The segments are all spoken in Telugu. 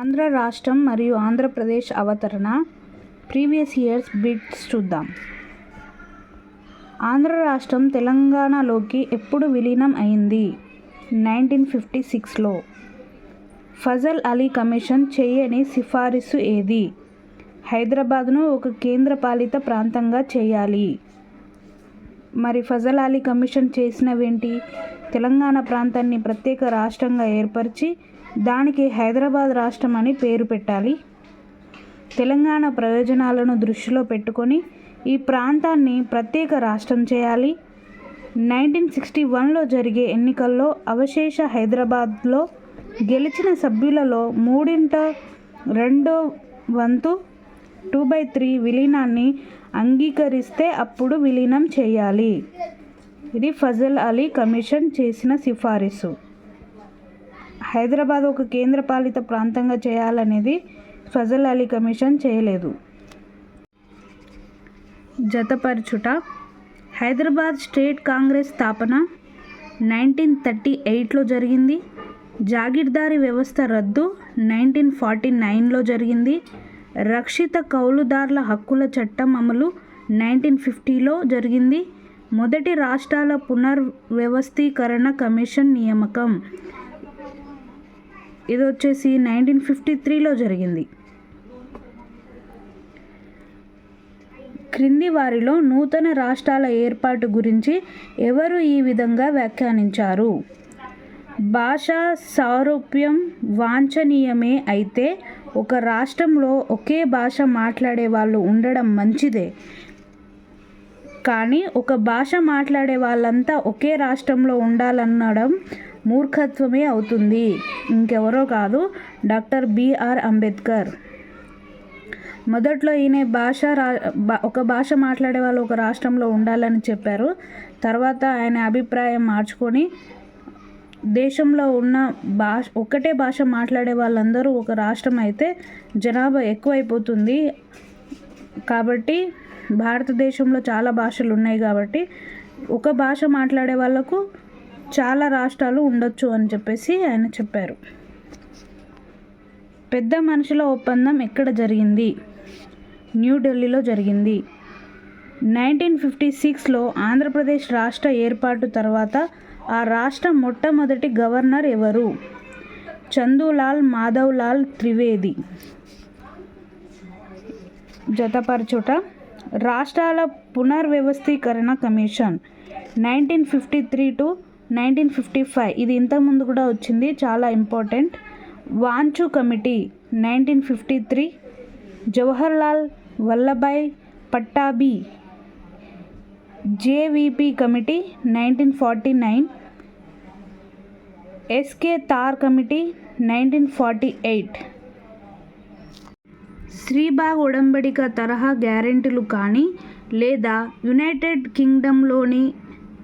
ఆంధ్ర రాష్ట్రం మరియు ఆంధ్రప్రదేశ్ అవతరణ ప్రీవియస్ ఇయర్స్ బిట్స్ చూద్దాం. ఆంధ్ర రాష్ట్రం తెలంగాణలోకి ఎప్పుడు విలీనం అయింది? నైన్టీన్ ఫిఫ్టీ సిక్స్లో. ఫజల్ అలీ కమిషన్ చేయని సిఫారసు ఏది? హైదరాబాద్ను ఒక కేంద్రపాలిత ప్రాంతంగా చేయాలి. మరి ఫజల్ అలీ కమిషన్ చేసినవేంటి? తెలంగాణ ప్రాంతాన్ని ప్రత్యేక రాష్ట్రంగా ఏర్పరిచి దానికి హైదరాబాద్ రాష్ట్రం అని పేరు పెట్టాలి. తెలంగాణ ప్రయోజనాలను దృష్టిలో పెట్టుకొని ఈ ప్రాంతాన్ని ప్రత్యేక రాష్ట్రం చేయాలి. నైన్టీన్ సిక్స్టీ వన్లో జరిగే ఎన్నికల్లో అవశేష హైదరాబాద్లో గెలిచిన సభ్యులలో మూడింట రెండో వంతు టూ బై త్రీ విలీనాన్ని అంగీకరిస్తే అప్పుడు విలీనం చేయాలి. ఇది ఫజల్ అలీ కమిషన్ చేసిన సిఫారసు. హైదరాబాద్ ఒక కేంద్రపాలిత ప్రాంతంగా చేయాలనేది ఫజల్ అలీ కమిషన్ చేయలేదు. జతపరచుట హైదరాబాద్ స్టేట్ కాంగ్రెస్ స్థాపన నైన్టీన్ థర్టీ ఎయిట్లో జరిగింది. జాగీర్దారీ వ్యవస్థ రద్దు నైన్టీన్ ఫార్టీ నైన్లో జరిగింది. రక్షిత కౌలుదారుల హక్కుల చట్టం అమలు నైన్టీన్ ఫిఫ్టీలో జరిగింది. మొదటి రాష్ట్రాల పునర్వ్యవస్థీకరణ కమిషన్ నియామకం. ఇది వచ్చేసి నైన్టీన్ ఫిఫ్టీ త్రీలో జరిగింది. క్రింది వారిలో నూతన రాష్ట్రాల ఏర్పాటు గురించి ఎవరు ఈ విధంగా వ్యాఖ్యానించారు? భాషా సారూప్యం వాంఛనీయమే అయితే ఒక రాష్ట్రంలో ఒకే భాష మాట్లాడే వాళ్ళు ఉండడం మంచిదే. కానీ ఒక భాష మాట్లాడే వాళ్ళంతా ఒకే రాష్ట్రంలో ఉండాలనడం మూర్ఖత్వమే అవుతుంది. ఇంకెవరో కాదు డాక్టర్ బిఆర్ అంబేద్కర్. మొదట్లో ఈయన భాష రా ఒక భాష మాట్లాడే వాళ్ళు ఒక రాష్ట్రంలో ఉండాలని చెప్పారు. తర్వాత ఆయన అభిప్రాయం మార్చుకొని దేశంలో ఉన్న భాష ఒకటే భాష మాట్లాడే వాళ్ళందరూ ఒక రాష్ట్రం అయితే జనాభా ఎక్కువైపోతుంది. కాబట్టి భారతదేశంలో చాలా భాషలు ఉన్నాయి కాబట్టి ఒక భాష మాట్లాడే వాళ్ళకు చాలా రాష్ట్రాలు ఉండొచ్చు అని చెప్పేసి ఆయన చెప్పారు. పెద్ద మనుషుల ఒప్పందం ఎక్కడ జరిగింది? న్యూఢిల్లీలో జరిగింది. నైన్టీన్ ఫిఫ్టీ సిక్స్లో ఆంధ్రప్రదేశ్ రాష్ట్ర ఏర్పాటు తర్వాత ఆ రాష్ట్ర మొట్టమొదటి గవర్నర్ ఎవరు? చందులాల్ మాధవ్లాల్ త్రివేది. జతపరచుట రాష్ట్రాల పునర్వ్యవస్థీకరణ commission nineteen fifty three to nineteen fifty five. ఇది ఇంతకుముందు కూడా వచ్చింది చాలా important. Wanchoo committee nineteen fifty three. Jawaharlal Vallabhbhai Pattabhi JVP committee nineteen forty nine. S K Dhar committee nineteen forty eight. Sribagh ఉడంబడిక తరహా గ్యారెంటీలు కానీ లేదా యునైటెడ్ కింగ్డమ్లోని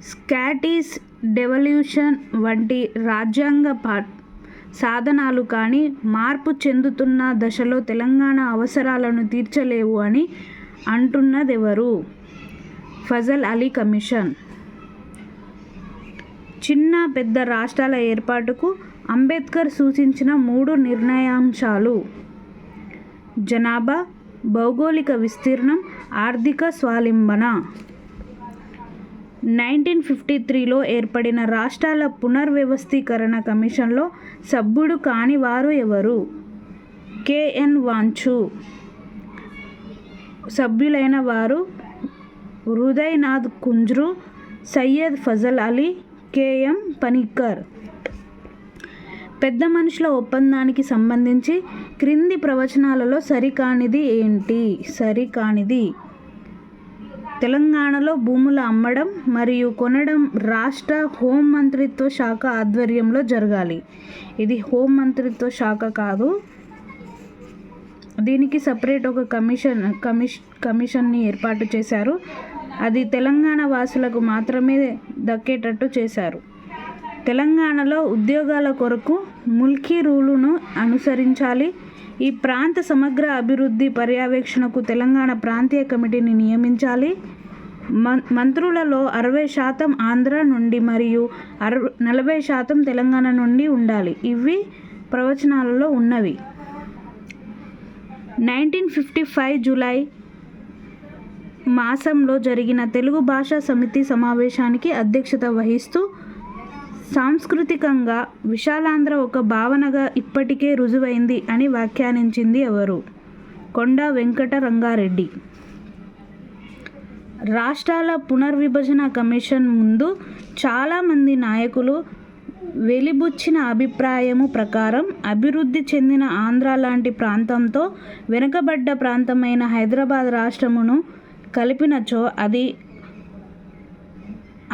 స్కాటిష్ డెవల్యూషన్ వంటి రాజ్యాంగ పా సాధనాలు కానీ మార్పు చెందుతున్న దశలో తెలంగాణ అవసరాలను తీర్చలేవు అని అంటున్నదెవరు? ఫజల్ అలీ కమిషన్. చిన్న పెద్ద రాష్ట్రాల ఏర్పాటుకు అంబేద్కర్ సూచించిన మూడు నిర్ణయాంశాలు. జనాభా భౌగోళిక విస్తీర్ణం ఆర్థిక స్వాలింబన. నైన్టీన్ ఫిఫ్టీ త్రీలో ఏర్పడిన రాష్ట్రాల పునర్వ్యవస్థీకరణ కమిషన్లో సభ్యుడు కాని వారు ఎవరు? K N Wanchoo. సభ్యులైన వారు హృదయనాథ్ కుంజ్రు సయ్యద్ ఫజల్ అలీ కేఎం పనిక్కర్ పెద్ద మనుషుల ఒప్పందానికి సంబంధించి క్రింది ప్రవచనాలలో సరికానిది ఏంటి? సరికానిది తెలంగాణలో భూముల అమ్మడం మరియు కొనడం రాష్ట్ర హోం మంత్రిత్వ శాఖ ఆధ్వర్యంలో జరగాలి. ఇది హోం మంత్రిత్వ శాఖ కాదు. దీనికి సపరేట్ ఒక కమిషన్ కమిష్ కమిషన్ని ఏర్పాటు చేశారు. అది తెలంగాణ వాసులకు మాత్రమే దక్కేటట్టు చేశారు. తెలంగాణలో ఉద్యోగాల కొరకు ముల్కీ రూలును అనుసరించాలి. ఈ ప్రాంత సమగ్ర అభివృద్ధి పర్యవేక్షణకు తెలంగాణ ప్రాంతీయ కమిటీని నియమించాలి. మం మంత్రులలో అరవై శాతం ఆంధ్ర నుండి మరియు అర నలభై శాతం తెలంగాణ నుండి ఉండాలి. ఇవి ప్రవచనాలలో ఉన్నవి. నైన్టీన్ ఫిఫ్టీ ఫైవ్ జూలై మాసంలో జరిగిన తెలుగు భాషా సమితి సమావేశానికి అధ్యక్షత వహిస్తూ సాంస్కృతికంగా విశాలాంధ్ర ఒక భావనగా ఇప్పటికే రుజువైంది అని వ్యాఖ్యానించింది ఎవరు? కొండ వెంకట రంగారెడ్డి రాష్ట్రాల పునర్విభజన కమిషన్ ముందు చాలామంది నాయకులు వెలిబుచ్చిన అభిప్రాయము ప్రకారం అభివృద్ధి చెందిన ఆంధ్ర లాంటి ప్రాంతంతో వెనుకబడ్డ ప్రాంతమైన హైదరాబాద్ రాష్ట్రమును కలిపినచో అది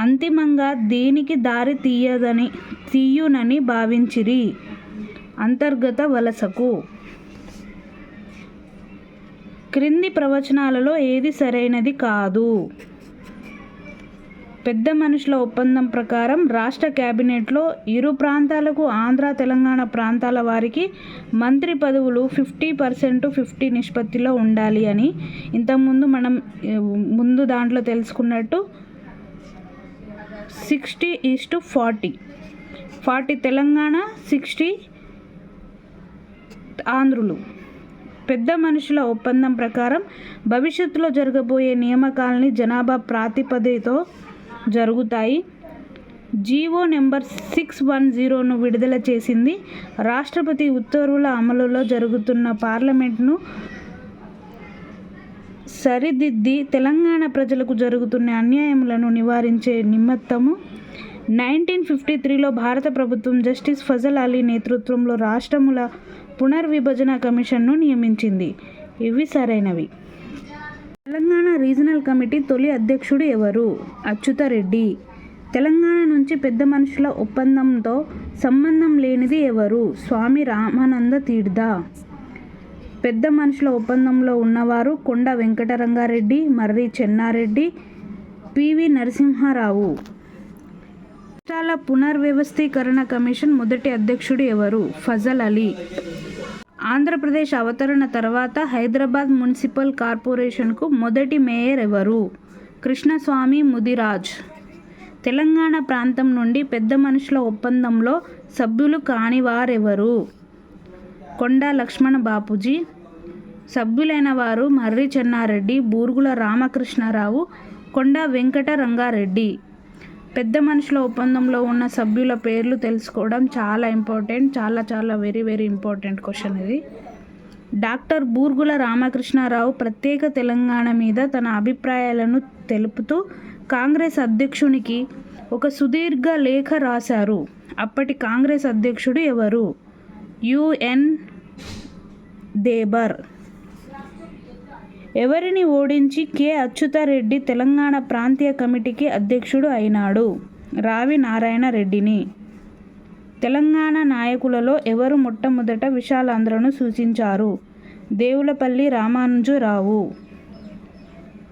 అంతిమంగా దేనికి దారి తీయదని తీయునని భావించిరి. అంతర్గత వలసకు. క్రింది ప్రవచనాలలో ఏది సరైనది కాదు. పెద్ద మనుషుల ఒప్పందం ప్రకారం రాష్ట్ర కేబినెట్లో ఇరు ప్రాంతాలకు ఆంధ్ర తెలంగాణ ప్రాంతాల వారికి మంత్రి పదవులు ఫిఫ్టీ పర్సెంట్ ఫిఫ్టీ నిష్పత్తిలో ఉండాలి అని ఇంతకుముందు మనం ముందు దాంట్లో తెలుసుకున్నట్టు sixty is to forty. Forty Telangana sixty ఆంధ్రులు. పెద్ద మనుషుల ఒప్పందం ప్రకారం భవిష్యత్తులో జరగబోయే నియామకాలని జనాభా ప్రాతిపదికతో జరుగుతాయి. జీవో నెంబర్ సిక్స్ వన్ జీరోను విడుదల చేసింది రాష్ట్రపతి ఉత్తర్వుల అమలులో జరుగుతున్న పార్లమెంట్ను సరిదిద్ది తెలంగాణ ప్రజలకు జరుగుతున్న అన్యాయములను నివారించే నిమిత్తము నైన్టీన్ ఫిఫ్టీ త్రీలో భారత ప్రభుత్వం జస్టిస్ ఫజల్ అలీ నేతృత్వంలో రాష్ట్రముల పునర్విభజన కమిషన్ను నియమించింది. ఇవి సరైనవి. తెలంగాణ రీజనల్ కమిటీ తొలి అధ్యక్షుడు ఎవరు? అచ్యుతరెడ్డి. తెలంగాణ నుంచి పెద్ద మనుషుల ఒప్పందంతో సంబంధం లేనిది ఎవరు? స్వామి రామానంద తీర్థ. పెద్ద మనుషుల ఒప్పందంలో ఉన్నవారు కొండ వెంకటరంగారెడ్డి మర్రి చెన్నారెడ్డి పివి నరసింహారావు. రాష్ట్రాల పునర్వ్యవస్థీకరణ కమిషన్ మొదటి అధ్యక్షుడు ఎవరు? ఫజల్ అలీ. ఆంధ్రప్రదేశ్ అవతరణ తర్వాత హైదరాబాద్ మున్సిపల్ కార్పొరేషన్కు మొదటి మేయర్ ఎవరు? కృష్ణస్వామి ముదిరాజ్. తెలంగాణ ప్రాంతం నుండి పెద్ద మనుషుల ఒప్పందంలో సభ్యులు కానివారెవరు? కొండా లక్ష్మణ బాపూజీ. సభ్యులైన వారు మర్రి చెన్నారెడ్డి బూరుగుల రామకృష్ణారావు కొండా వెంకట రంగారెడ్డి పెద్ద మనుషుల ఒప్పందంలో ఉన్న సభ్యుల పేర్లు తెలుసుకోవడం చాలా ఇంపార్టెంట్ చాలా చాలా వెరీ వెరీ ఇంపార్టెంట్ క్వశ్చన్ ఇది. డాక్టర్ బూర్గుల రామకృష్ణారావు ప్రత్యేక తెలంగాణ మీద తన అభిప్రాయాలను తెలుపుతూ కాంగ్రెస్ అధ్యక్షునికి ఒక సుదీర్ఘ లేఖ రాశారు. అప్పటి కాంగ్రెస్ అధ్యక్షుడు ఎవరు? U N Dhebar. ఎవరిని ఓడించి కె. అచ్యుతారెడ్డి తెలంగాణ ప్రాంతీయ కమిటీకి అధ్యక్షుడు అయినాడు? రావి నారాయణ రెడ్డిని. తెలంగాణ నాయకులలో ఎవరు మొట్టమొదట విశాలాంధ్రను సూచించారు? Devulapalli Ramanuja Rao.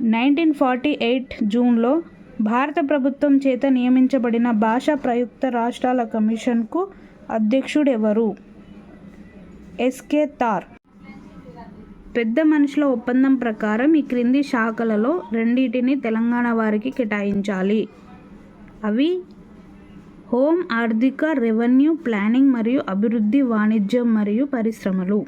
Nineteen forty eight జూన్లో భారత ప్రభుత్వం చేత నియమించబడిన భాషా ప్రయుక్త రాష్ట్రాల కమిషన్కు అధ్యక్షుడెవరు? ఎస్కే తార్ పెద్ద మనుషుల ఒప్పందం ప్రకారం ఈ క్రింది శాఖలలో రెండింటిని తెలంగాణ వారికి కేటాయించాలి. అవి హోం ఆర్థిక రెవెన్యూ ప్లానింగ్ మరియు అభివృద్ధి వాణిజ్యం మరియు పరిశ్రమలు.